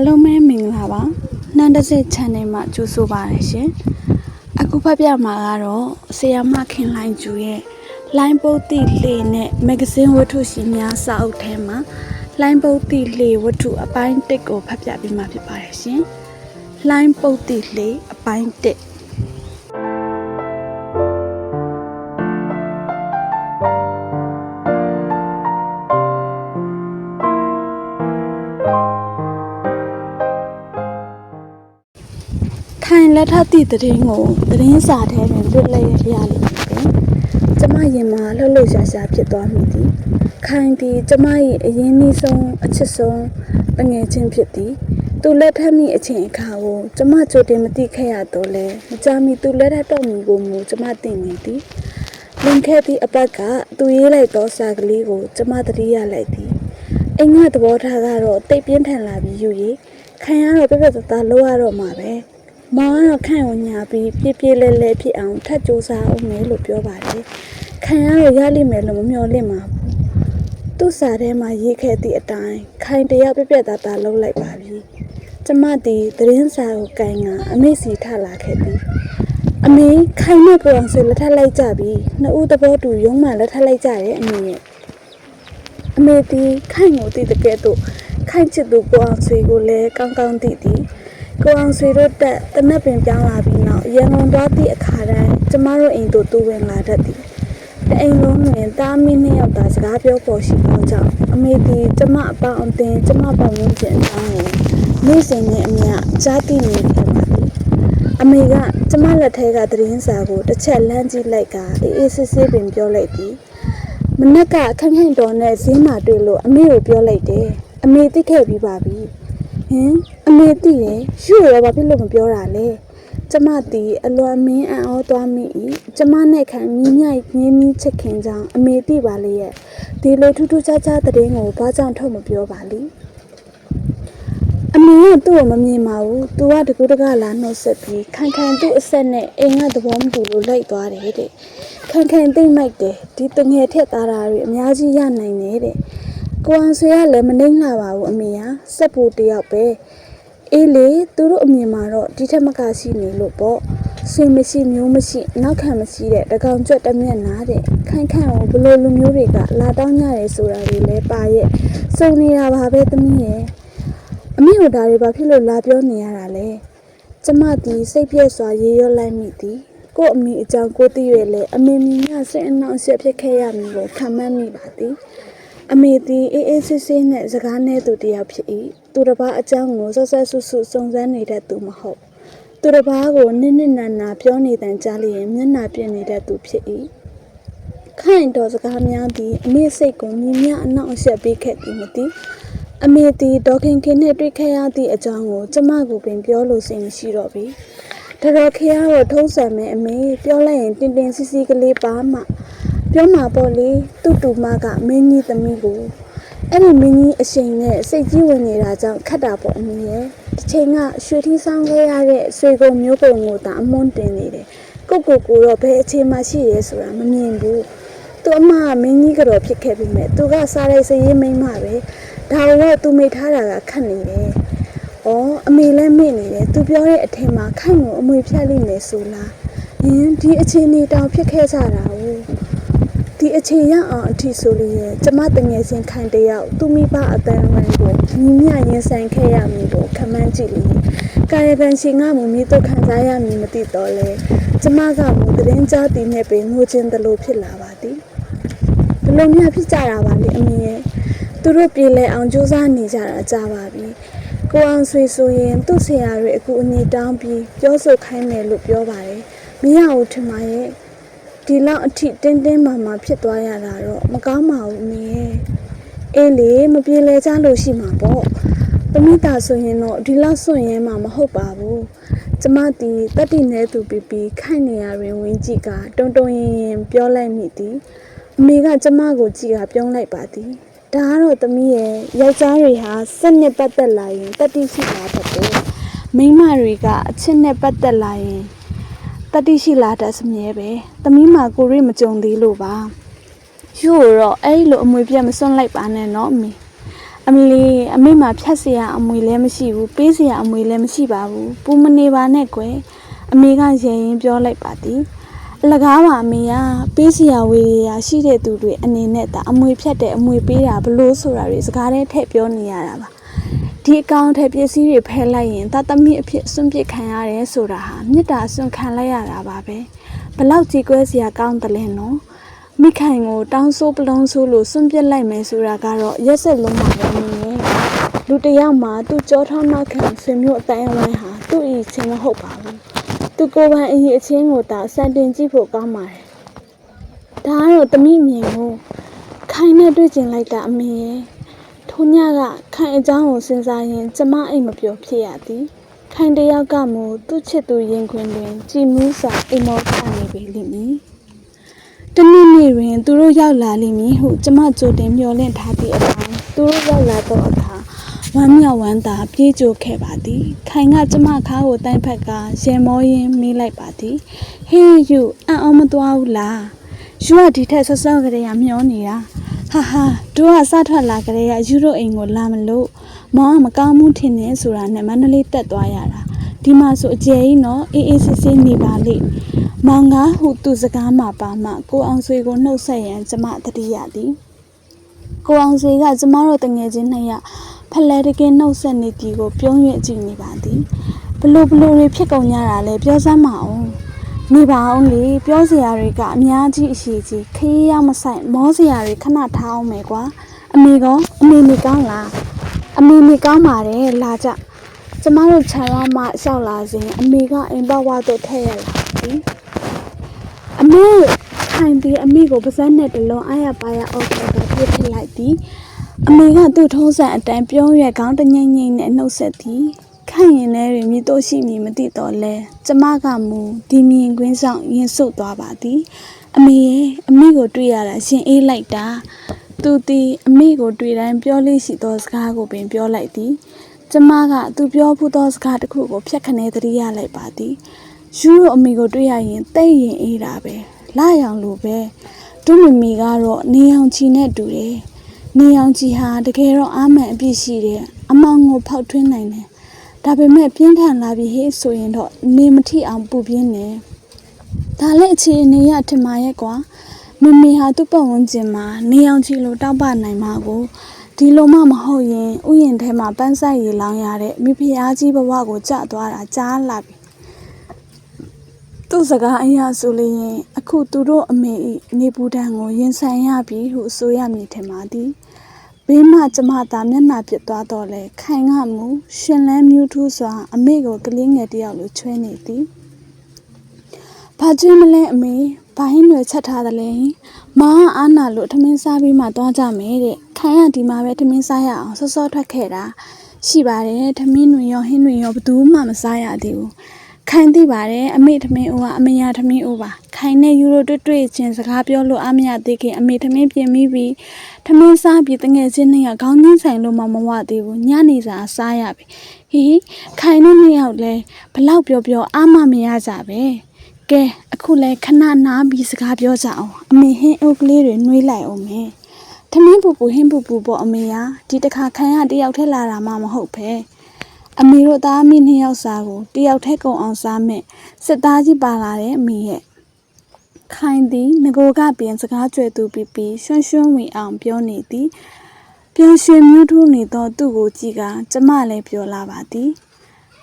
အားလုံးပဲမင်္ဂလာပါနှမ်းတစ်စစ် channel မှာကြိုဆိုပါရရှင်အခုဖတ်ပြမှာကတော့ဆီယာမခင်လိုင်းကျူရဲ့လိုင်းပုတ်တိလေနဲ့မဂ္ဂဇင်းဝတ္ထုရှင်များစာအုပ်ထဲမှာလိုင်းပုတ်တိလေဝတ္ထုအပိုင်း1ကိုဖတ်ပြပေးမှာဖြစ်ပါတယ်ရှင်လိုင်းပုတ်တိလေအပိုင်း1 ခိုင်လက်ထပ်သည့်သတင်းကိုသတင်းစာထဲတွင်လွတ်လပ်ရရလိမ့်မယ်ပင်ကျမရင်မှာလှုပ်လှုပ်ရှားရှားဖြစ်သွားမိသည်ခိုင်သည်ကျမ၏အရင်နှီးဆုံးအချစ်ဆုံးတငယ်ချင်းဖြစ်သည်သူလက်ထပ်မိအချိန်အခါကိုကျမကြိုတင်မသိခဲ့ရတော့လဲမကြမီသူလက်ထပ်တော့မူကိုမူကျမသိနေသည်လွန်ခဲ့သည့်အပတ်ကသူရေးလိုက်သောစာကလေးကိုကျမသတိရလိုက်သည်အိမ်ကသဘောထားကတော့တိတ်ပြင်းထန်လာပြီးယူရီ ခိုင်ရတော့ပြပြတသားလောက်ရတော့မှာပဲမောင်ကတော့ခန့်ကိုညာပြီးပြပြလဲလဲဖြစ်အောင်ထပ်ကြိုးစားအောင်မယ်လို့ပြောပါတယ်။ခံရတော့ရလိမ့်မယ်လို့မမျှော်လင့်ပါဘူး။သူ့စာထဲမှာရေးခဲ့သည့်အတိုင်းခိုင်တယောက်ပြပြသားသားလုံးလိုက်ပါပြီ။ကျမသည်သတင်းစာကိုကင်ကအမေစီထလာခဲ့သည်။အမေခိုင်နဲ့ကိုအောင်ဆွေလက်ထပ်လိုက်ကြပြီ။နှစ်ဦးသဘောတူရုံးမှလက်ထပ်လိုက်ကြတယ်အမေရဲ့။အမေသည်ခိုင်ကိုတည်တကယ်တော့ ခိုင်ချစ်သူကိုအောင်ဆွေကိုလည်းကောင်းကောင်းသိသည်။ကိုအောင်ဆွေတို့တက်တနက်ပင်ပြောင်းလာပြီးနောက်ရန်ကုန်သွားသည့်အခါတိုင်းကျမတို့အိမ်သို့တူဝင်လာတတ်သည်တအိမ်လုံးတွင်တားမင်းနှစ်ယောက်သာစကားပြောပေါ်ရှိသောကြောင့်အမေသည်ကျမအပေါင်းအသင်းကျမပေါင်းဝန်းကျင်အကြောင်းကိုနေ့စဉ်နဲ့အမျှကြားသိနေခဲ့ပါသည်အမေကကျမလက်ထဲကသတင်းစာကိုတစ်ချက်လှမ်းကြည့်လိုက်ကအေးအေးဆေးဆေးပင်ပြောလိုက်သည်မနက်ကခန့်ခန့်တော်နဲ့ဈေးမှာတွေ့လို့အမေကိုပြောလိုက်တယ် အမေသိခဲ့ပြီးပါပြီဟင်အမေသိတယ်ရှုရဘာဖြစ်လို့မပြောတာလဲကျမတီအလွန်မင်းအံ့ဩသွားမိ၏ကျမနဲ့ခံမြင်းမြိုက်မြင်းမြင်းချစ်ခင်ကြောင့်အမေသိပါလေရဲ့ဒီလိုထူးထူးခြားခြားသတင်းကိုဘာကြောင့်ထုတ်မပြောပါလိအမေကသူ့ကိုမမြင်ပါဘူး။ तू ကတကူတကလာနှုတ်ဆက်ပြီးခံခံသူ့အဆက်နဲ့အိမ်ကသဘောမတူလို့လိုက်သွားတယ်တဲ့။ခံခံသိမ့်လိုက်တယ်။ဒီတငယ်ထက်သားတာတွေအများကြီးရနိုင်တယ်တဲ့။ ကိုအောင်ဆွေကလည်းမနှိမ့်လှပါဘူးအမေကစက်ဖို့တယောက်ပဲ။အေးလေသူတို့အမြင်မှာတော့ဒီထက်မကရှိနေလို့ပေါ့။ဆွေမရှိမျိုးမရှိနောက်ခံမရှိတဲ့တကောင်ကျွတ်တစ်မျက်နာတဲ့။ခိုင်ခန့်ကိုဘလို့လူမျိုးတွေကလာတောင်းကြရဲဆိုတာတွေလည်းပါရဲ့။စုံနေတာပါပဲသမီးရဲ့။အမေတို့ဒါတွေဘာဖြစ်လို့လာပြောနေရတာလဲကျမသည်စိတ်ပြည့်စွာရေရောလိုက်မိသည်ကို့အမေအကြောင်းကိုသိရလေအမေမြင်ရစိတ်အနှောင့်အယှက်ဖြစ်ခဲ့ရမည်ကိုခံမှန်းမိပါသည် အမေသည်အေးအေးဆေးဆေးနဲ့စကားနဲ့သူတယောက်ဖြစ်၏သူတစ်ပါးအကြောင်းကိုဆက်ဆက်ဆွဆွစုံစမ်းနေတဲ့သူမဟုတ်သူတစ်ပါးကိုနစ်နစ်နာနာပြောနေတန်ကြားလျင်မျက်နှာပြနေတဲ့သူဖြစ်၏ခိုင်တော်စကားများသည်အမေစိတ်ကိုမြင်မြအနှောင့်အယှက်ပေးခဲ့သည်မသိအမေတီဒေါခင်ခင်နဲ့တွေ့ခဲ့ရသည့်အကြောင်းကိုကျမကပင်ပြောလို့စိတ်မရှိတော့ပြီ။တော်တော်ခေရတော့ထုံးစံမဲ့အမေပြောလိုက်ရင်တင်းတင်းစီစီကလေးပါမှ ပြောမှာပေါ့လေသူ့တူမကမင်းကြီးသမီးကိုအဲ့ဒီမင်းကြီးအချိန်နဲ့စိတ်ကြီးဝင်နေတာကြောင့်ခတ်တာပေါ့အမေရဲ့တစ်ချိန်ကရွှေထီးဆောင်ခဲ့ရတဲ့ဆွေကုန်မျိုးပုံကိုသာအမွန်းတင်နေတယ်ကိုကိုကိုတော့ဘယ်အချိန်မှရှိရဲဆိုတာမမြင်ဘူးသူအမကမင်းကြီးကတော့ဖြစ်ခဲ့ပြီမဲ့သူကစားလိုက်စရေးမိန်းမပဲဒါတော့သူမိထားတာကခတ်နေတယ်။အော်အမေလည်းမေ့နေတယ်သူပြောတဲ့အထင်မှာခိုင်ကိုအမွေဖြတ်လိမ့်မယ်ဆိုလား။ဟင်ဒီအချိန်နေတောင်ဖြစ်ခဲ့ကြတာ哦 ဒီအချိန်ရအောင်အထီဆိုလို့ရဲ့ကျမတငယ်ချင်းခိုင်တယောက်သူမိဘအတန်းဝိုင်းကိုညီမြရင်ဆိုင်ခဲ့ရမည်ကိုခမန်းကြည့်လို့ကာယကံရှင်ကမူမီတို့ခံစားရမည်မသိတော့လဲကျမကမူသတင်းကြားတည်နေပင်ငိုခြင်းတလို့ဖြစ်လာပါသည်ဘယ်လိုများဖြစ်ကြတာပါလဲအမေရဲ့သူတို့ပြေလဲအောင်စူးစမ်းနေကြတာကြာပါပြီကိုအောင်ဆွေဆိုရင်သူ့ဆရာတွေအခုအညီတောင်းပြီးပြောဆိုခိုင်းမယ်လို့ပြောပါတယ်မရဘူးထင်ပါရဲ့ ဒီလောက်အထိတင်းတင်းမာမာဖြစ်သွားရတာတော့မကောင်းပါဘူးအမေရဲ့အေးလေမပြေလဲကြလို့ရှိမှာပေါ့ပမိတာဆိုရင်တော့ဒီလောက်စွန့်ရင်မှမဟုတ်ပါဘူးကျမတီတတိနေသူပြပြခိုင်နေရရင်ဝင်းကြည့်ကတုံတုံရင်ရင်ပြောလိုက်မိသည်အမေကကျမကိုကြည်ကပြောင်းလိုက်ပါသည်ဒါကတော့သမီးရဲ့ယောက်ျားတွေဟာစက်နဲ့ပတ်သက်လာရင်တတိရှိလာတတ်တယ်မိန်းမတွေကအချစ်နဲ့ပတ်သက်လာရင် တတိရှိလာတတ်စမြဲပဲသမီးမှာကိုရိမကြုံသေးလို့ပါယူတော့အဲ့လိုအမွေပြတ်မစွန့်လိုက်ပါနဲ့နော်အမေအ အမလီအမေမှာဖြတ်เสียအမွေလည်းမရှိဘူးပေးเสียအမွေလည်းမရှိပါဘူးပူမနေပါနဲ့ကွယ်အမေကရေရင်ပြောလိုက်ပါသည်အလကားပါအမေကပေးเสียဝေရရှိတဲ့သူတွေအနေနဲ့ဒါအမွေဖြတ်တဲ့အမွေပေးတာဘလို့ဆိုတာတွေစကားနဲ့ထည့်ပြောနေရတာပါ ဒီအကောင်ထဲပစ္စည်းတွေဖဲလိုက်ရင်တသမီအဖြစ်စွန့်ပစ်ခံရတယ်ဆိုတာဟာမေတ္တာစွန့်ခံလိုက်ရတာပါပဲဘလောက်ကြည်ကွဲစရာကောင်းတယ်လဲနော်မိခိုင်ကိုတောင်းဆိုးပလုံးဆိုးလို့စွန့်ပစ်လိုက်မယ်ဆိုတာကတော့ရက်စက်လုံးပါပဲနေရင်လူတစ်ယောက်မှာသူ့ကြောထောင်းနောက်ခံဆွေမျိုးအတိုင်းအဝိုင်းဟာသူ့အရေးချင်းမဟုတ်ပါဘူးသူကိုယ်ပိုင်အရေးအချင်းကိုသာစံတင်ကြည့်ဖို့ကောင်းပါတယ်ဒါကတော့တမိမြင်ကိုခိုင်နဲ့တွေ့ကျင်လိုက်တာအမေရဲ့ ထိုညကခိုင်အကြောင်းကိုစဉ်းစားရင် ကျမအိမ်မပျော်ဖြစ်ရသည်ခိုင်တစ်ယောက်ကမူသူ့ချစ်သူရင်ခွင်တွင် ကြည်မူးစွာအိမ်မောခနေပေလိမ့်မည်တနေ့နေ့တွင် သူတို့ရောက်လာလိမ့်မည်ဟုကျမကြိုတင်မျှော်လင့်ထားသည့်အတိုင်းသူတို့ရောက်လာသောအခါဝမ်းမြောက်ဝမ်းသာပြေးကြိုခဲ့ပါသည်ခိုင်ကကျမခါကိုတိုင်ဖက်ကရေမောရင်းမေးလိုက်ပါသည်ဟေးယူအံ့ဩမသွားဘူးလားယူကဒီထက်ဆော့ဆော့ကလေးကမျောနေတာ ဟာဟာတို့ကစထွက်လာကလေးကယူတို့အိမ်ကိုလာမလို့မောင်ကမကောင်းမှုထင်နေဆိုတာနဲ့မန္တလေးတက်သွားရတာဒီမှာဆိုအကျယ်ကြီးနော်အေးအေးဆေးဆေးနေပါလိမ့်မောင်ငါဟုသူစကားမှာပါမှကိုအောင်ဆွေကိုနှုတ်ဆက်ရန်ကျမတတိယသည်ကိုအောင်ဆွေကကျမတို့တငယ်ချင်းနှစ်ယောက်ဖလဲတကင်းနှုတ်ဆက်နေသည်ကိုပြုံးရွကြည့်နေပါသည်ဘလို့ဘလို့တွေဖြစ်ကုန်ကြတာလဲပြောစမ်းမအောင် နေပါအောင်လေပြောစရာတွေကအများကြီးအရှိကြီးခရီးရောက်မဆိုင်မောစရာတွေခဏထားအောင်မယ်ကွာအမေကအမေနေကောင်းလားအမေနေကောင်းပါတယ်လာကြကျမတို့ခြံရမှရှောက်လာစဉ်အမေကအိမ်ဘဝသို့ထည့်ရလာသည်အမေခိုင်ပြီးအမေကိုပါးစပ်နဲ့တလုံးအားရပါရအော်ခေါ်တာပြစ်ထည့်လိုက်သည်အမေကသူ့ထုံးစံအတိုင်းပြုံးရွက်ကောင်းတငိမ့်ငိမ့်နဲ့နှုတ်ဆက်သည် ခိုင်ရင်လည်းမြည်တော့ရှိမည်မသိတော့လဲကျမကမူဒီမြင်ကွင်းဆောင်ရင်ဆုတ်သွားပါသည်အမေရဲ့အမေကိုတွေ့ရတာရှင်အေးလိုက်တာသူသည်အမေကိုတွေ့တိုင်းပြောလေးရှိသောစကားကိုပင်ပြောလိုက်သည်ကျမကသူပြောဖူးသောစကားတစ်ခုကိုဖြတ်ခနဲသတိရလိုက်ပါသည်ယူတို့အမေကိုတွေ့ရရင်တိတ်ရင်အေးတာပဲလာရောင်လိုပဲတို့မမီကတော့နေအောင်ချီနဲ့တူတယ်နေအောင်ချီဟာတကယ်တော့အာမန်အပြစ်ရှိတယ်အမောင်ကိုဖောက်ထွင်းနိုင်တယ် ဒါပေမဲ့ပြင်းထန်လာပြီဟေးဆိုရင်တော့နေမထိအောင်ပူပြင်းတယ်ဒါလည်းအခြေအနေရထင်ပါရဲ့ကွာမမီဟာသူ့ပတ်ဝန်းကျင်မှာနေအောင်ချီလို့တောက်ပနိုင်မှာကိုဒီလိုမှမဟုတ်ရင်ဥယျာဉ်ထဲမှာပန်းဆိုင်ရီလောင်းရတဲ့မိဖုရားကြီးဘဝကိုကြသွားတာကြားလာပြီသူ့စကားအရာဆိုလျင်အခုသူတို့အမေ၏နေပူတံကိုရင်ဆိုင်ရပြီဟုဆိုရမည်ထင်ပါသည် ဘေးမှကျမသာမျက်နှာပြစ်သွားတော့လေခိုင်ကမူရှင်လန်းမြူးထူးစွာ အမေကိုကလေးငယ်တစ်ယောက်လိုချွဲနေသည်ဘာကျွေးမလဲအမေဘာဟင်းတွေချက်ထားသလဲမောင်ကအာနာလို့ထမင်းစားပြီးမှသွားကြမယ်တဲ့ခိုင်ကဒီမှာပဲထမင်းစားရအောင်စောစောထွက်ခဲ့တာရှိပါတယ်ထမင်းတွေရောဟင်းတွေရောဘယ်သူမှမစားရသေးဘူး ခိုင်သိပါတယ်အမေထမင်းအိုးကအမေရထမင်းအိုးပါခိုင်နဲ့ယူရိုတွေ့တွေ့ချင်းစကားပြောလို့အမရသေးခင်အမေထမင်းပြင်ပြီးပြီးထမင်းစားပြီးတငယ်ချင်းနှစ်ယောက်ခေါင်းချင်းဆိုင်လို့မှမဝသေးဘူးညနေစာစားရပြီဟီဟီခိုင်တို့နှစ်ယောက်လဲဘလောက်ပြောပြောအာမမရကြပဲကဲအခုလဲခဏနားပြီးစကားပြောကြအောင်အမေဟင်းအိုးကလေးတွေနှွေးလိုက်အောင်မယ်ထမင်းပူပူဟင်းပူပူပေါ့အမေရဒီတစ်ခါခိုင်ရတယောက်ထဲလာတာမှမဟုတ်ပဲ အမေတို့သားမီးနှစ်ယောက်စာကိုတယောက်တည်းကုံအောင်စားမဲ့စစ်သားကြီးပါလာတဲ့အမေရဲ့ခိုင်သည်ငကိုကပြင်စကားကြွယ်သူပြီးပြီးရွှွန်းရွှွန်းဝင်အောင်ပြောနေသည်ပျော်ရွှင်မြူးထူးနေသောသူ့ကိုကြည့်ကကျမလည်းပြောလာပါသည်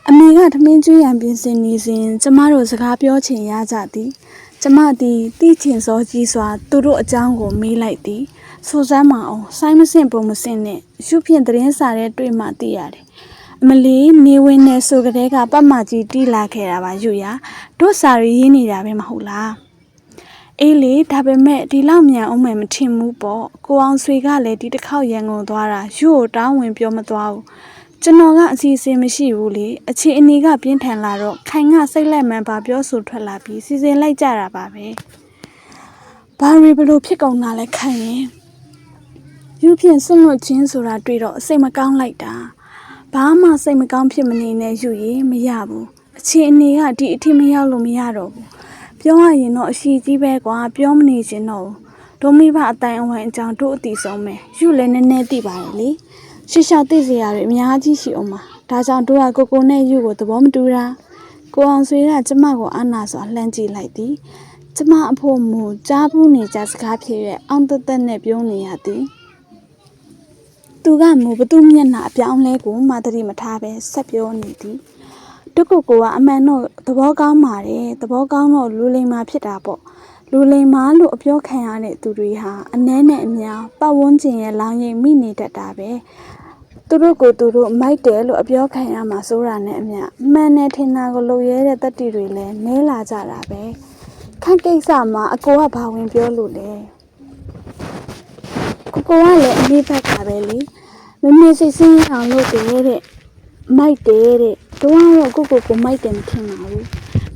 အမေကထမင်းကျွေးရန်ပြင်ဆင်နေစဉ်ကျမတို့စကားပြောချင်ရကြသည်ကျမသည်တိချင်စောကြီးစွာ သူတို့အကြောင်းကိုမေးလိုက်သည်ဆိုစမ်းမအောင်ဆိုင်းမစင့်ပုံမစင့်နဲ့ရှုဖြင့်သတင်းစာထဲတွေ့မှသိရတယ် အမလီနေဝင်နေဆိုကြတဲ့ကပတ်မကြီးတီးလာခဲ့တာပါယူရတို့စာရီရင်းနေတာပဲမဟုတ်လားအေးလေဒါပေမဲ့ဒီလောက်မြန်အောင်မယ်မထင်ဘူးပေါ့ကိုအောင်ဆွေကလည်းဒီတစ်ခေါက်ရန်ကုန်သွားတာယူကိုတောင်းဝင်ပြောမသွားဘူးကျွန်တော်ကအစီအစဉ်မရှိဘူးလေအခြေအနေကပြင်းထန်လာတော့ခိုင်ကစိတ်လက်မှန်ပါပြောဆိုထွက်လာပြီးစီစဉ်လိုက်ကြတာပါပဲဘာရီဘလို့ဖြစ်ကုန်တာလဲခိုင်ရင်ယူဖြင့်ဆွန့်လွတ်ခြင်းဆိုတာတွေ့တော့အစိတ်မကောင်းလိုက်တာ ဘာမှစိတ်မကောင်းဖြစ်မနေနဲ့ယူရင်မရဘူးအခြေအနေကဒီအထိမရောက်လို့မရတော့ဘူးပြောရရင်တော့အရှိကြီးပဲကွာပြောမနေချင်တော့ဘူးဒိုမိဘအတိုင်းအဝိုင်းအကြောင်းတို့အတီဆုံးပဲယူလည်းနည်းနည်းသိပါတယ်လေရှေ့လျှောက်သိစရာတွေအများကြီးရှိအောင်ပါဒါကြောင့်တို့ကကိုကိုနဲ့ယူကိုသဘောမတူတာကိုအောင်ဆွေကကျမကိုအာနာစွာလှမ်းကြည့်လိုက်သည်ကျမအဖို့မူကြားဘူးနေကြစကားဖြစ်ရဲ့အောင်တက်တက်နဲ့ပြုံးနေရသည် သူကမူဘသူမျက်နှာအပြောင်းလဲကိုမတတိမထားပဲဆက်ပြောနေသည်တကုတ်ကိုကအမှန်တော့သဘောကောင်းပါတယ်သဘောကောင်းတော့လူလိမ္မာဖြစ်တာပေါ့လူလိမ်မာလို့အပြောခံရတဲ့သူတွေဟာအနှဲနဲ့အများပတ်ဝန်းကျင်ရဲ့လောင်ရိပ်မိနေတတ်တာပဲသူတို့ကိုသူတို့မိုက်တယ်လို့အပြောခံရမှာဆိုတာနဲ့အမျှမှန်တယ်ထင်တာကိုလိုရဲတဲ့တတ္တိတွေလည်းနဲလာကြတာပဲခန့်ကိစ္စမှာအကိုကဘာဝင်ပြောလို့လဲကိုကိုကလည်းအမိဘက်ကပဲလေ မမေစိတ်ဆင်းရအောင်လုပ်တယ်တဲ့မိုက်တယ်တဲ့တို့ကတော့ကိုကိုကိုမိုက်တယ်မထင်ပါဘူး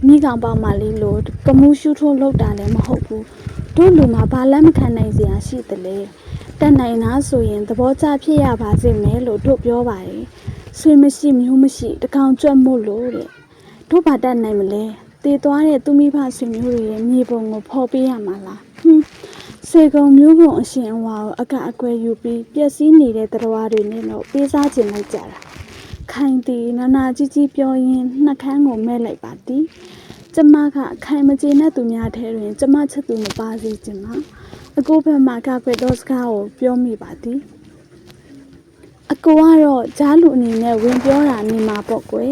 မိကောင်ပေါမလေးလို့ကမူးရှူထိုးလောက်တာလည်းမဟုတ်ဘူးတို့လူမှာဘာလက်မခံနိုင်စရာရှိသလဲတက်နိုင်လားဆိုရင်သဘောကျဖြစ်ရပါစေမယ်လို့တို့ပြောပါတယ်ဆွေမရှိမျိုးမရှိတကောင်ကြွက်မို့လို့တဲ့တို့ဘာတက်နိုင်မလဲတည်သွားတဲ့သူမိဘဆွေမျိုးတွေရဲ့မြေပုံကိုဖော်ပေးရမှာလားဟွန်း စေကုံမျိုးကုံအရှင်အဝါကိုအကအကွယ်ယူပြီးပျက်စီးနေတဲ့တရားတွေနဲ့တော့ပေးစားခြင်းလိုက်ကြတာခိုင်တီနာနာကြီးကြီးပြောရင်းနှက်ခမ်းကိုမဲ့လိုက်ပါသည်ကျမကခိုင်မကျေနပ်သူများထဲတွင် ကျမချက်သူမပါစေချင်ပါအကိုဘက်မှကကွယ်သောစကားကိုပြောမိပါသည်အကိုကတော့ဂျားလူအနေနဲ့ဝင်ပြောတာနေမှာပေါ့ကွယ်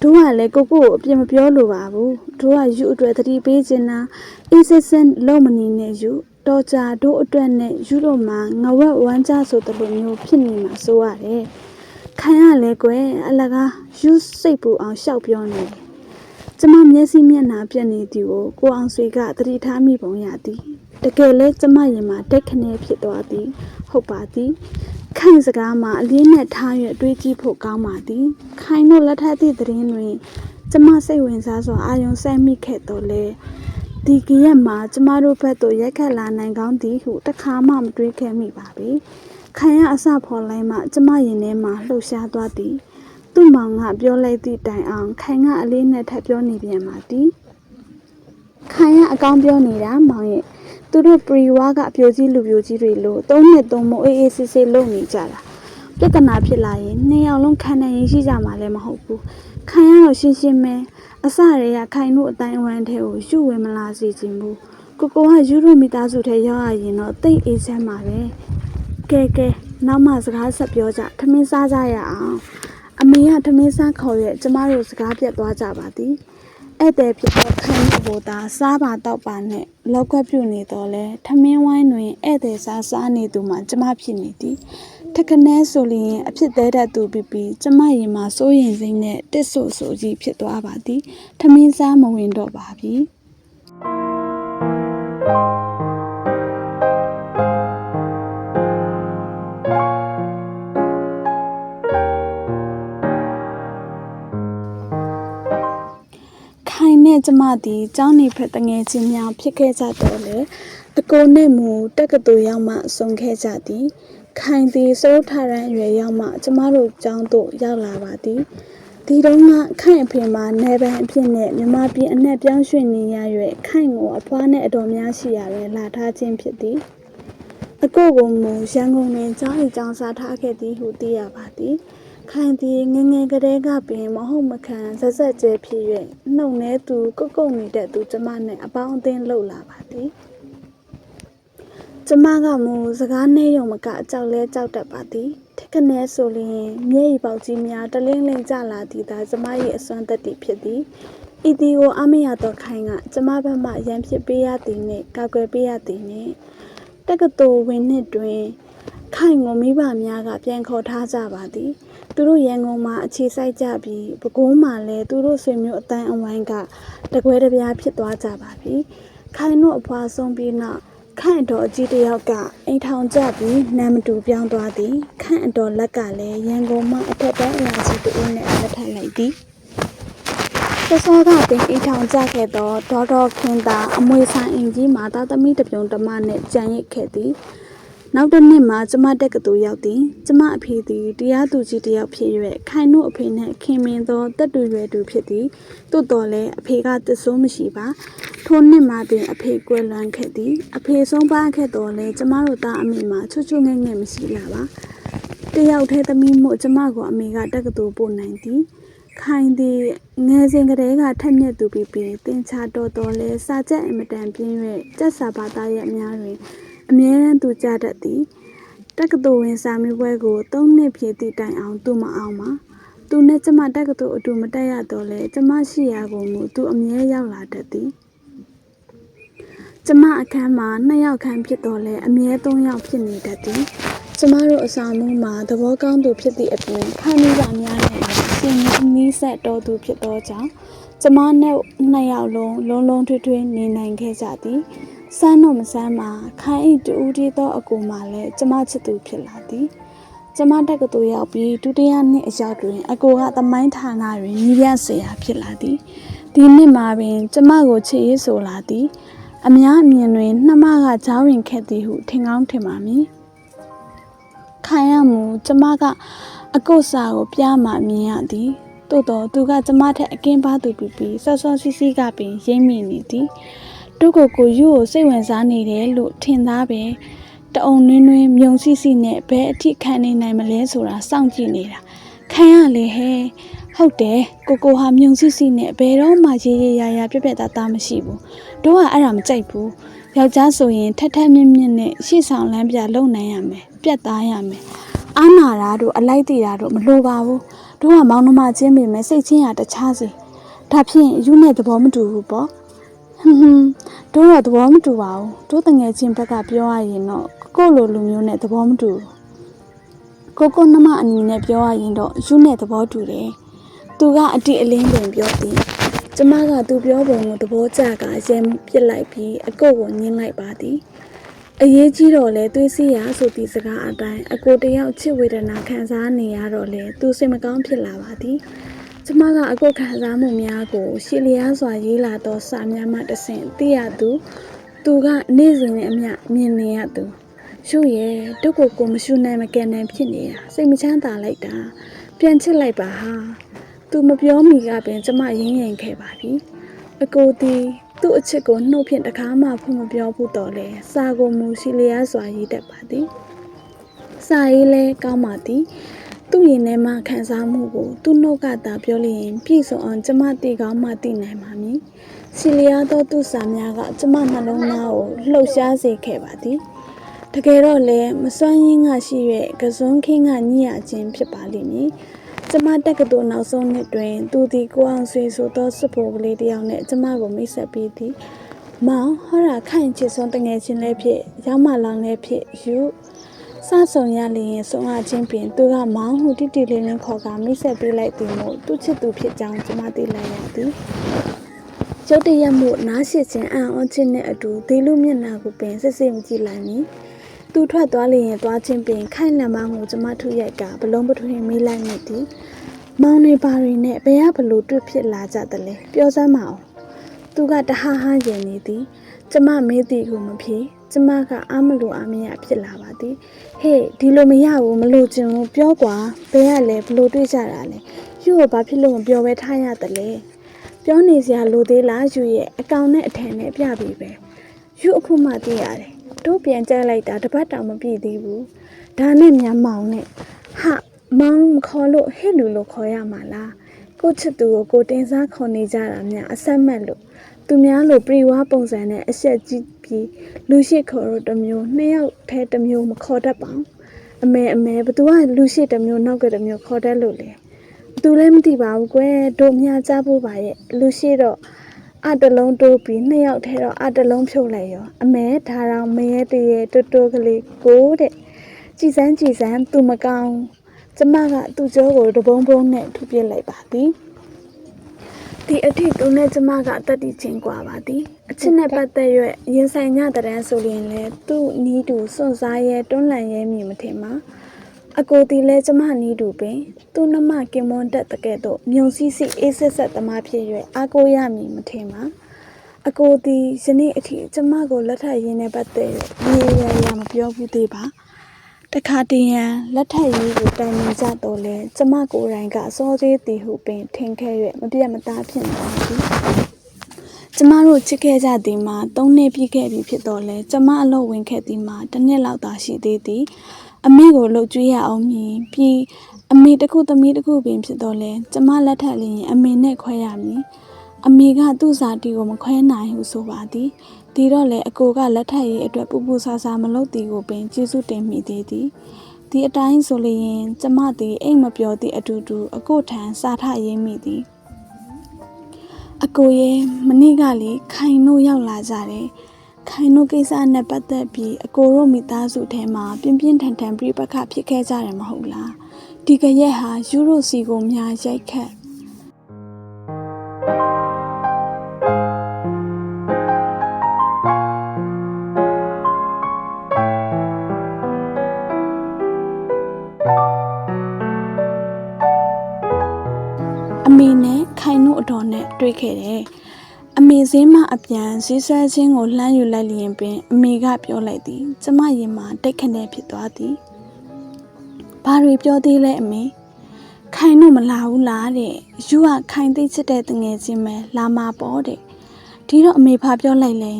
တို့ကလည်းကိုကိုကိုအပြစ်မပြောလိုပါဘူးတို့ကယူအတွက်သတိပေးခြင်းနာအေးစစ်စစ်လုံးမနေနဲ့ယူ တော်ကြတို့အတွက်နဲ့ယူတို့မှာငဝက်ဝမ်းကြဆိုတဲ့လိုမျိုးဖြစ်နေမှာဆိုရတယ်ခံရလဲကွယ်အလကားယူစိတ်ပူအောင်ရှောက်ပြောနေတယ်ကျမမျက်စိမျက်နှာပြက်နေသည်ကိုကိုအောင်ဆွေကသတိထားမိပုံရသည်တကယ်လဲကျမရင်မှာတက်ခနဲဖြစ်သွားသည်ဟုတ်ပါသည်ခိုင်စကားမှာအလေးနဲ့ထားရတွေးကြည့်ဖို့ကောင်းပါသည်ခိုင်တို့လက်ထက်သည့်သတင်းတွင်ကျမစိတ်ဝင်စားစွာအာယုံစိုက်မိခဲ့တော်လဲ ဒီကရက်မှာကျမတို့ဘက်သို့ရက်ခတ်လာနိုင်ကောင်းသည်ဟုတခါမှမတွေးခဲ့မိပါပေခိုင်ရအစဖော်လိုက်မှကျမရင်ထဲမှာလှုပ်ရှားသွားသည်သူ့မောင်ကပြောလိုက်သည့်တိုင်အောင်ခိုင်ကအလေးနဲ့ထပ်ပြောနေပြန်ပါသည်ခိုင်ကအကောင်းပြောနေတာမောင်ရဲ့သူတို့ပရီဝါကအပြိုကြီးလူပြိုကြီးတွေလို့သုံးနှစ်သုံးမအေးအေးဆေးဆေးလုပ်နေကြတာပြဿနာဖြစ်လာရင်နှစ်ယောက်လုံးခံနိုင်ရင်ရှိကြမှာလည်းမဟုတ်ဘူးခိုင်ကတော့ရှင်းရှင်းပဲ အစရေကခိုင်တို့အတိုင်းအဝန်းထဲကိုယူဝင်မလာစေချင်ဘူးကိုကိုကယူတို့မိသားစုထဲရောက်ရရင်တော့တိတ်အေးချမ်းပါပဲကဲကဲနောက်မှစကားဆက်ပြောကြထမင်းစားကြရအောင်အမေကထမင်းစားခေါ်ရဲ့ကျမတို့စကားပြတ်သွားကြပါသည်ဧည့်သည်ဖြစ်တော့ခိုင်ရဖို့သာစားပါတော့ပါနဲ့လောက်ခွက်ပြုတ်နေတော့လဲထမင်းဝိုင်းတွင်ဧည့်သည်စားစားနေသူမှကျမဖြစ်နေသည် ထက်ခနဲဆိုလျင်အဖြစ်သေးတတ်သူပြီးပြီးကျမရင်မှာစိုးရင်စိမ့်နဲ့တစ်ဆူဆူကြီးဖြစ်သွားပါသည်ထမင်းစားမဝင်တော့ပါပြီခိုင်နဲ့ကျမသည်ကျောင်းနေဖက်တငယ်ချင်းများဖြစ်ခဲ့ကြတော့လေအကိုနဲ့မူတက္ကသိုလ်ရောက်မှဆုံးခဲ့ကြသည် ခိုင်သည်စိုးထရန်အရွယ်ရောက်မှကျမတို့ကျောင်းသို့ရောက်လာပါသည်ဒီတော့ကခိုင်အဖေမှာနေပန်းအဖြစ်နဲ့မြမပြည်အနှက်ပြောင်းရွှေ့နေရ၍ခိုင်ကိုအဖွားနဲ့အတော်များရှိရတွင်လာထားခြင်းဖြစ်သည်အကိုကမူရန်ကုန်တွင်ကျောင်း၏ကျောင်းစားထားခဲ့သည်ဟုသိရပါသည်ခိုင်သည်ငယ်ငယ်ကလေးကပင်မဟုတ်မခံဆက်ဆက်ကျဲဖြစ်၍နှုတ်နဲသူကုတ်ကုတ်နေတဲ့သူကျမနဲ့အပေါင်းအသင်းလှုပ်လာပါသည် ကျမကမူစကားနဲ့ယုံမကအကြောက်လဲကြောက်တတ်ပါသည်ထက်ခနဲဆိုလျင်မျက်ရည်ပေါက်ကြီးများတလင်းလင်းကျလာသည်သာကျမ၏အစွမ်းသက်တည်ဖြစ်သည်ဤဒီကိုအမရတော့ခိုင်ကကျမဘက်မှရန်ဖြစ်ပေးရသည်နှင့်ကောက်ွယ်ပေးရသည်နှင့်တက္ကသိုလ်ဝင်နှစ်တွင်ခိုင်ကိုမိဘများကပြန်ခေါ်ထားကြပါသည်သူတို့ရန်ကုန်မှာအခြေစိုက်ကြပြီးပဲခူးမှာလည်းသူတို့ဆွေမျိုးအတိုင်းအဝိုင်းကတကွဲတပြားဖြစ်သွားကြပါပြီခိုင်တို့အဖွာဆုံးပြီးနောက် ခိုင်တော်အကြီးတစ်ယောက်ကအိမ်ထောင်ကြပြီးနာမတူပြောင်းသွားသည်ခိုင်အတော်လက်ကလည်းရန်ကုန်မှာအထက်တန်းအရာရှိတူဦးနဲ့လက်ထပ်လိုက်သည်ဆစောကတင်အိမ်ထောင်ကြခဲ့သောဒေါ်တော်ခင်သာအမွေဆိုင်အင်ကြီးမှာသာသမီတစ်ပြုံတစ်မနဲ့ကြံရစ်ခဲ့သည် နောက်တစ်နှစ်မှာကျမတက်ကတူရောက်သည်ကျမအဖေသည်တရားသူကြီးတစ်ယောက်ဖြစ်၍ခိုင်တို့အဖေနှင့်ခင်မင်သောတက်တူရွယ်သူဖြစ်သည်သို့တော်လည်းအဖေကတဆိုးမရှိပါထိုနှစ်မှာပင်အဖေကွယ်လွန်ခဲ့သည်အဖေဆုံးပါခဲ့တော်လဲကျမတို့သားအမိမှာချွတ်ချွတ်ငဲ့ငဲ့မရှိလာပါတယောက်တည်းသမီးမို့ကျမကိုအမေကတက္ကသိုလ်ပို့နိုင်သည်ခိုင်သည်ငယ်စဉ်ကတည်းကထက်မြက်သူပြီးပြီးတင်ချာတော်တော်လဲစာချက်အင်မတန်ပြင်း၍စက်စာဘာသားရဲ့အများတွင် အမြဲတမ်းသူကြတတ်သည်တက္ကသိုလ်ဝင်စာမေးပွဲကို၃နှစ်ပြည့်သည့်တိုင်အောင်သူမအောင်ပါသူနဲ့ကျမတက္ကသိုလ်အတူမတက်ရတော့လဲကျမရှိရာကိုမူသူအမြဲရောက်လာတတ်သည်ကျမအခန်းမှာနှစ်ယောက်ခန်းဖြစ်တော်လဲအမြဲသုံးယောက်ဖြစ်နေတတ်သည်ကျမတို့အစာမုန်းမှာသဘောကောင်းသူဖြစ်သည့်အပြင်ခန်းနီးပါများနဲ့ရှင်နီးဆက်တော်သူဖြစ်သောကြောင့်ကျမနဲ့နှစ်ယောက်လုံးလုံးလုံးထွေးထွေးနေနိုင်ခဲ့ကြသည် စမ်းတော့မစမ်းမှာခိုင်ဤတူဦးတီသောအကူမှလည်းကျမချစ်သူဖြစ်လာသည်ကျမတက္ကသိုလ်ရောက်ပြီးဒုတိယနှစ်အရောက်တွင် အကိုကသမိုင်းဌာနတွင်ညီပြဆရာဖြစ်လာသည်ဒီနှစ်မှာပင် ကျမကိုချစ်ရေးဆိုလာသည်အများအမြင်တွင်နှမကကြောင်းရင်ခဲ့သည်ဟုထင်ကောင်းထင်ပါမည်ခိုင်ရမူကျမကအကုတ်စာကိုပြမှမြင်ရသည်သို့တော်သူကကျမထက်အကင်းပါသူပြီးပြီးဆော့ဆော့စီးစီးကပင်ရိမ့်မိနေသည် တို့ကိုကိုယူကိုစိတ်ဝင်စားနေတယ်လို့ထင်သားပင်တအုံနွင်းနွင်းမြုံစီစီနဲ့ဘယ်အထိခံနေနိုင်မလဲဆိုတာစောင့်ကြည့်နေတာခံရလေဟဲ့ဟုတ်တယ်ကိုကိုဟာမြုံစီစီနဲ့ဘယ်တော့မှရေးရေးရရပြက်ပြက်သားသားမရှိဘူးတို့ကအဲ့ဒါမကြိုက်ဘူးယောက်ျားဆိုရင်ထက်ထက်မြင့်မြင့်နဲ့ရှေ့ဆောင်လမ်းပြလုံနိုင်ရမယ်ပြတ်သားရမယ်အာနာတာတို့အလိုက်တည်တာတို့မလိုပါဘူးတို့ကမောင်နှမချင်းပေမဲ့စိတ်ချင်းရတခြားစီဒါဖြင့်ယူနဲ့သဘောမတူဘူးပေါ့ ဟွန်းဟွန်းတို့တော့သဘောမတူပါဘူးတို့တငယ်ချင်းဘက်ကပြောရရင်တော့ကိုယ့်လိုလူမျိုးနဲ့သဘောမတူဘူးကိုကိုနှမအနီနဲ့ပြောရရင်တော့ယူနဲ့သဘောတူတယ်သူကအတိအလင်းပင်ပြောသည်ကျမကသူပြောပုံကိုသဘောကျကရင်ပြစ်လိုက်ပြီးအကုတ်ကိုညှင်းလိုက်ပါသည်အရေးကြီးတော့လဲသွေးစီရဆိုသည့်စကားအတိုင်းအကိုတယောက်ချစ်ဝေဒနာခံစားနေရတော့လဲသူစိတ်မကောင်းဖြစ်လာပါသည် ကျမကအကုတ်ခံစားမှုများကိုရှီလျားစွာရေးလာသောစာများမှတဆင့်သိရသူသူကနေ့စဉ်နဲ့အမျှမြင်နေရသူရှုရဲ့တုတ်ကိုကိုမရှုနိုင်မကယ်နိုင်ဖြစ်နေတာစိတ်မချမ်းသာလိုက်တာပြန်ချစ်လိုက်ပါဟာသူမပြောမိကပင်ကျမရင်းရင်ခဲ့ပါပြီအကိုတီသူ့အချစ်ကိုနှုတ်ဖြင့်တကားမှဖွင့်မပြောဘူးတော့လေစာကိုမူရှိလျားစွာရေးတတ်ပါသည်စာရေးလဲကောင်းပါသည် သူ့ရင်ထဲမှခံစားမှုကိုသူ့နှုတ်ကသာပြောလျင်ပြည့်စုံအောင်ကျမသိကောင်းမှသိနိုင်ပါမည်စီလျားသောသူ့စာများကကျမနှလုံးသားကိုလှုပ်ရှားစေခဲ့ပါသည်တကယ်တော့လေမစွမ်းရင်းကရှိ၍ကစွန်းခင်းကညှိရခြင်းဖြစ်ပါလိမ့်မည်ကျမတက္ကသိုလ်နောက်ဆုံးနှစ်တွင်သူသည်ကိုအောင်ဆွေဆိုသောစစ်ဖို့ကလေးတစ်ယောက်နဲ့ကျမကိုမိတ်ဆက်ပြီးသည်။မောင်ဟောတာခိုင်ချစ်ဆုံးတငယ်ချင်းလည်းဖြစ်ရောက်မလောင်လည်းဖြစ်ယူစ ဆုံရလျင်ဆုံးအချင်းပင်သူကမောင်ဟုတိတိလေးလေးခေါ်ကမိတ်ဆက်ပေးလိုက်သည်မို့သူချစ်သူဖြစ်ကြောင်းကျမသိလိုက်ရသည်။ကျုပ်တရက်မှုနားရှိခြင်းအံ့ဩခြင်းနဲ့အတူဒီလူမျက်နှာကိုပင်စစ်စစ်မကြည့်လိုက်မည်။သူထွက်သွားလျင်သွားချင်းပင်ခိုင်လံမောင်းကိုကျမထုရိုက်ကဘလုံးပထွင်မေးလိုက်မိသည်မောင်နေပါရီနဲ့ဘယ်ကဘလို့တွေ့ဖြစ်လာကြသလဲပြောစမ်းမအောင်သူကတဟဟရင်နေသည်ကျမမေးသည်ကိုမဖြေ ကျမကအာမလို့အာမရဖြစ်လာပါသည်ဟေ့ဒီလိုမရဘူးမလို့ချင်ဘူးပြောကွာဘယ်ကလဲဘလို့တွေ့ကြတာလဲယူကိုဘာဖြစ်လို့မပြောဘဲထားရတယ်လဲပြောနေစရာလိုသေးလားယူရဲ့အကောင်နဲ့အထန်နဲ့ပြပြီပဲယူအခုမှသိရတယ်တို့ပြန်ကြက်လိုက်တာတပတ်တောင်မပြည့်သေးဘူးဒါနဲ့မြန်မောင်နဲ့ဟာမောင်မခေါ်လို့ဟဲ့လူလို့ခေါ်ရမှာလားကိုချစ်သူကိုကိုတင်စားခေါ်နေကြတာများအဆက်မက်လို့သူများလိုပြေဝါပုံစံနဲ့အဆက်ကြီး ပြီးလူရှိခေါ်တော့တစ်မျိုးနှစ်ယောက်ထဲတစ်မျိုးမခေါ်တတ်ပါဘူးအမေအမေဘသူကလူရှိတစ်မျိုးနောက်ကတစ်မျိုးခေါ်တတ်လို့လေသူလည်းမသိပါဘူးကွယ်တို့မြားကြဖို့ပါရဲ့လူရှိတော့အတလုံးတိုးပြီးနှစ်ယောက်ထဲတော့အတလုံးဖြုတ်လိုက်ရောအမဲဒါတော့မရဲတရဲတူတူကလေးကိုတဲ့ကြည်စမ်းကြည်စမ်းသူမကောင်းကျမကသူ့ကြောကိုတပုံးပုံးနဲ့ထုပစ်လိုက်ပါသည် ဒီအထိသူနဲ့ကျမကအသက်တည်ချင်းกว่าပါသည်အချစ်နဲ့ပတ်သက်ရွက်ရင်ဆိုင်ညတဲ့တန်းဆိုရင်လေသူ့နီးတူစွန့်စားရဲတွန်းလှန်ရဲမြင်မထင်ပါအကိုတီလဲကျမနီးတူပင်သူ့နှမကင်မွန်တက်တကဲ့သို့မြုံစီစီအေးဆက်ဆက်သမားဖြစ်၍အာကိုရမည်မထင်ပါအကိုတီယနေ့အထိကျမကိုလက်ထပ်ရင်းနဲ့ပတ်သက်၍ရေရရမပြောဘူးသေးပါ တခါတည်းရန်လက်ထပ်ရေးကိုတိုင်ပင်ကြတော့လဲကျမကိုယ်တိုင်ကစောသေးသည်ဟုပင်ထင်ခဲ့၍မပြတ်မသားဖြစ်နေပါသည်ကျမတို့ချစ်ခဲ့ကြသည်မှာ၃နှစ်ပြည့်ခဲ့ပြီဖြစ်တော့လဲကျမအလုပ်ဝင်ခဲ့သည်မှာတစ်နှစ်လောက်သာရှိသေးသည်အမေကိုလှုပ်ကြွေးရအောင်မြင်ပြီးအမေတစ်ခုသမီးတစ်ခုပင်ဖြစ်တော့လဲကျမလက်ထက်လျင်အမေနဲ့ခွဲရမည်အမေကသူ့စာတီကိုမခွဲနိုင်ဟုဆိုပါသည် ဒီတော့လေအကိုကလက်ထက်ရေးအတွက်ပူပူဆာဆာမလုပ်သည်ကိုပင်ကျေးဇူးတင်မိသေးသည်ဒီအတိုင်းဆိုလျင်ကျမသည်အိမ်မပြောသည့်အတူတူအကိုထံစာထရေးမိသည်အကိုရဲ့မနေ့ကလေခိုင်တို့ရောက်လာကြတယ်။ခိုင်တို့ကိစ္စနဲ့ပတ်သက်ပြီးအကိုတို့မိသားစုထဲမှာပြင်းပြင်းထန်ထန်ပြိပခဖြစ်ခဲ့ကြတယ်မဟုတ်လား။ဒီကရက်ဟာယူရိုစီကိုများရိုက်ခတ် တော်နဲ့တွေ့ခဲ့တယ်။အမေစင်းမအပြန်ဈေးဆွဲခြင်းကိုလှမ်းယူလိုက်လျင်ပင်အမေကပြောလိုက်သည်ကျမရင်မှာတိတ်ခနဲဖြစ်သွားသည်။ဘာတွေပြောသေးလဲအမေ။ခိုင်တို့မလာဘူးလားတဲ့။ယူကခိုင်သိချစ်တဲ့တငယ်ချင်းပဲလာမှာပေါ့တဲ့။ဒီတော့အမေဖာပြောလိုက်လဲ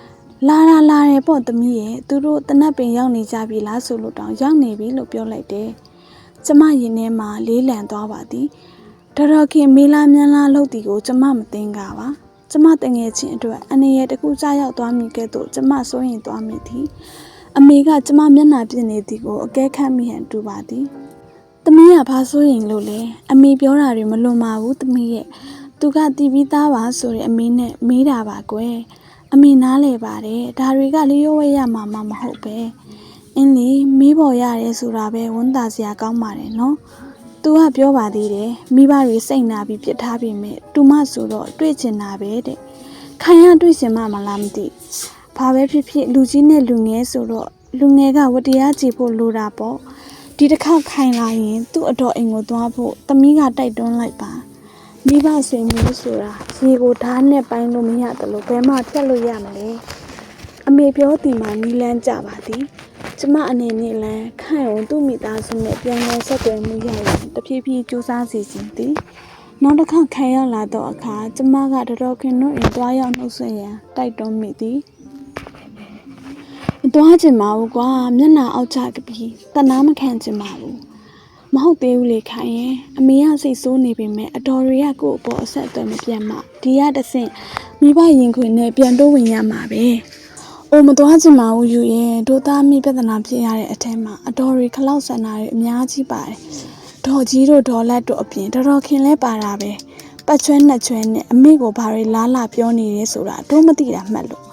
။လာလာလာတယ်ပေါ့သမီးရဲ့သူတို့တနတ်ပင်ရောက်နေကြပြီလားဆိုလို့တောင်ရောက်နေပြီလို့ပြောလိုက်တယ်။ကျမရင်ထဲမှာလေးလံသွားပါသည်။ တော်တော်ခင်မေးလာမြန်လာလို့တီကိုကျမမသိင်္ကာပါကျမတငယ်ချင်းအတွက်အနေရတစ်ခုကြားရောက်သွားမိကဲ့သို့ကျမစိုးရင်သွားမိသည်အမေကကျမမျက်နှာပြစ်နေသည်ကိုအကဲခတ်မိဟန်တူပါသည်သမီးကဘာစိုးရင်လို့လဲအမေပြောတာတွေမလွန်ပါဘူးသမီးရဲ့သူကတီးပြီးသားပါဆိုတဲ့အမေနဲ့မေးတာပါကွယ်အမေနားလဲပါတယ်ဒါတွေကလျှို့ဝဲရမှာမမဟုတ်ပဲအင်းလီမေးပေါ်ရတယ်ဆိုတာပဲဝန်တာစရာကောင်းပါတယ်နော် သူကပြောပါသေးတယ်မိဘတွေစိတ်နာပြီးပြစ်ထားပြီမဲ့တူမဆိုတော့တွေ့ချင်တာပဲတဲ့ခိုင်ရတွေ့ချင်မှမလားမသိဘာပဲဖြစ်ဖြစ်လူကြီးနဲ့လူငယ်ဆိုတော့လူငယ်ကဝတရားကြည့်ဖို့လိုတာပေါ့ဒီတစ်ခါခိုင်လာရင် သူ့အတော်အိမ်ကိုသွားဖို့သမီးကတိုက်တွန်းလိုက်ပါမိဘဆွေမျိုးဆိုတာရေကိုဓာတ်နဲ့ပိုင်းလို့မရတယ်လို့ဘယ်မှဖြတ်လို့ရမလဲအမေပြောတီမှာနီလန်းကြပါသည် ကျမအနေနဲ့လည်းခိုင်အောင်သူ့မိသားစုနဲ့ပြန်လည်ဆက်သွယ်မှုရရင်တဖြည်းဖြည်းစူးစမ်းစီစဉ်သည်နောက်တစ်ခါခံရောက်လာတော့အခါကျမကတော်တော်ခင်တို့ရင်တွားရောက်နှုတ်ဆက်ရန်တိုက်တွန်းမိသည်မတွားချင်ပါဘူးကွာမျက်နှာအောက်ချကပြီးတနာမခံချင်ပါဘူးမဟုတ်သေးဘူးလေခိုင်ရင်အမေကစိတ်ဆိုးနေပေမဲ့အတော်တွေကကိုယ့်အပေါ်အဆက်အသွယ်မပြတ်မှဒီရတစ်ဆင့်မိဘရင်ခွင်နဲ့ပြန်တိုးဝင်ရမှာပဲ။ အိုမသွားချင်ပါဘူးယူရဲ့ဒိုသားမိပြဿနာဖြစ်ရတဲ့အထက်မှာအတော်ရီခလောက်ဆန္ဒတွေအများကြီးပါတယ်။ဒေါ်ကြီးတို့ဒေါ်လက်တို့အပြင်တော်တော်ခင်လဲပါတာပဲ။ပတ်ချွဲနှစ်ချွဲနဲ့အမေကိုဘာတွေလားလာပြောနေရဲဆိုတာတို့မသိတာမှတ်လို့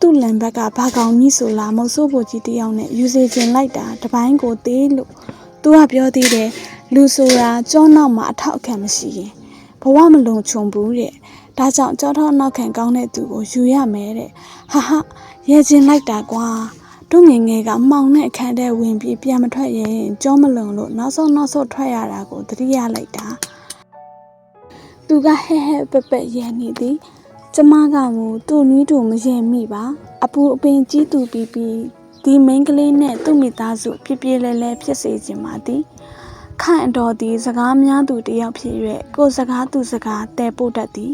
သူ့လန်ဘက်ကဘာကောင်ကြီးဆိုလာမဟုတ်ဆိုးဖို့ကြီးတယောက်နဲ့ယူစေခြင်းလိုက်တာတပိုင်းကိုသေးလို့သူကပြောသေးတယ်လူဆိုတာကြောနောက်မှာအထောက်အခံမရှိရင်ဘဝမလုံခြုံဘူးတဲ့ဒါကြောင့်ကြောထောက်နောက်ခံကောင်းတဲ့သူကိုယူရမယ်တဲ့ဟာဟာ ရဲချင်းလိုက်တာကွာတို့ငယ်ငယ်ကမှောင်တဲ့အခန်းထဲဝင်ပြီးပြန်မထွက်ရင်ကြောမလုံလို့နောက်ဆုံးနောက်ဆုံးထွက်ရတာကိုသတိရလိုက်တာသူကဟဲဟဲပက်ပက်ရဲနေသည်ကျမကမူသူ့နီးတူမရင်မိပါ အပူအပင်ကြီးသူပြီးပြီးဒီမိန်းကလေးနဲ့သူ့မိသားစုပြပြလဲလဲဖြစ်စေခြင်းပါသည်ခန့်အတော်သည်စကားများသူတယောက်ဖြစ်၍ကိုယ်စကားသူစကားတဲပို့တတ်သည်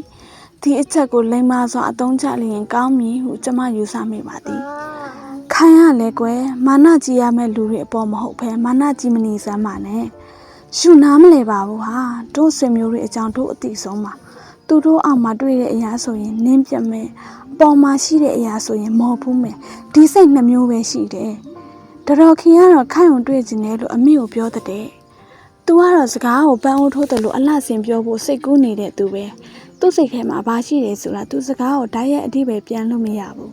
ဒီအချက်ကိုလိမ္မာစွာအသုံးချလျင်ကောင်းမည်ဟုကျမယူဆမိပါသည်ခိုင်ရလဲကွယ်မာနကြီးရမဲ့လူတွေအပေါ်မဟုတ်ဘဲမာနကြီးမနေစမ်းပါနဲ့ရှုနားမလဲပါဘူးဟာတို့ဆွေမျိုးတွေအကြောင်းတို့အတိဆုံးပါသူတို့အောက်မှာတွေ့တဲ့အရာဆိုရင်နင်းပြမဲ့အပေါ်မှာရှိတဲ့အရာဆိုရင်မော်ဖူးမယ်ဒီစိတ်နှမျိုးပဲရှိတယ်တော်တော်ခင်ကတော့ခိုင်အောင်တွေ့ကျင်တယ်လို့အမေကိုပြောတဲ့ तू ကတော့စကားကိုပန်းအိုးထိုးတယ်လို့အလှဆင်ပြောဖို့စိတ်ကူးနေတဲ့သူပဲ သူ့စိတ်ထဲမှာဘာရှိတယ်ဆိုတာ तू စကားကိုဓာတ်ရိုက်အတိပဲပြန်လို့မရဘူး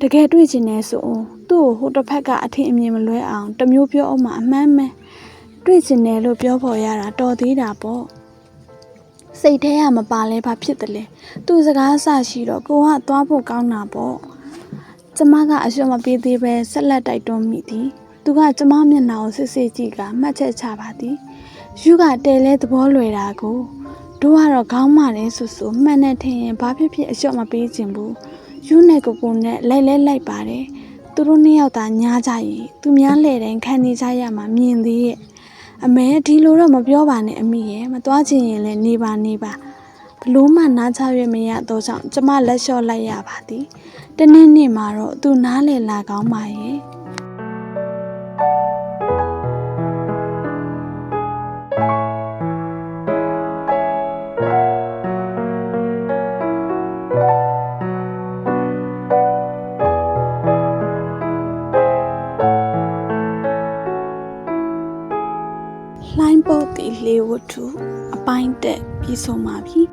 တကယ်တွေ့ချင်နေဆိုအောင်သူ့ကိုဟိုတစ်ဖက်ကအထင်အမြင်မလွဲအောင်တစ်မျိုးပြောအောင်မှအမှန်ပဲတွေ့ချင်တယ်လို့ပြောဖို့ရတာတော်သေးတာပေါ့စိတ်ထဲကမပါလဲဘာဖြစ်တယ်လဲသူစကားအဆရှိတော့ကိုကသွားဖို့ကောင်းတာပေါ့ကျမကအလျှော့မပေးသေးပဲဆက်လက်တိုက်တွန်းမိသည်သူကကျမမျက်နှာကိုစစ်စစ်ကြည့်ကမှတ်ချက်ချပါသည်ယူကတဲလဲသဘောလွယ်တာကို တို့ကတော့ခေါင်းမာတယ်ဆူဆူမှန်နဲ့ထင်ရင်ဘာဖြစ်ဖြစ်အလျှော့မပေးခြင်းဘူးယူနဲ့ကိုကိုနဲ့လိုက်လဲလိုက်ပါတယ်သူတို့နှစ်ယောက်သာညားကြရင်သူများလဲတိုင်းခံနေကြရမှာမြင်သေးရဲ့အမဲဒီလိုတော့မပြောပါနဲ့အမိရဲ့မသွားချင်ရင်လည်းနေပါနေပါဘလို့မှနားချရွေမရတော့ကြောင့်ကျမလက်လျှော့လိုက်ရပါသည်တနေ့နေ့မှာတော့သူနားလေလာကောင်းပါရဲ့ လှိုင်းပု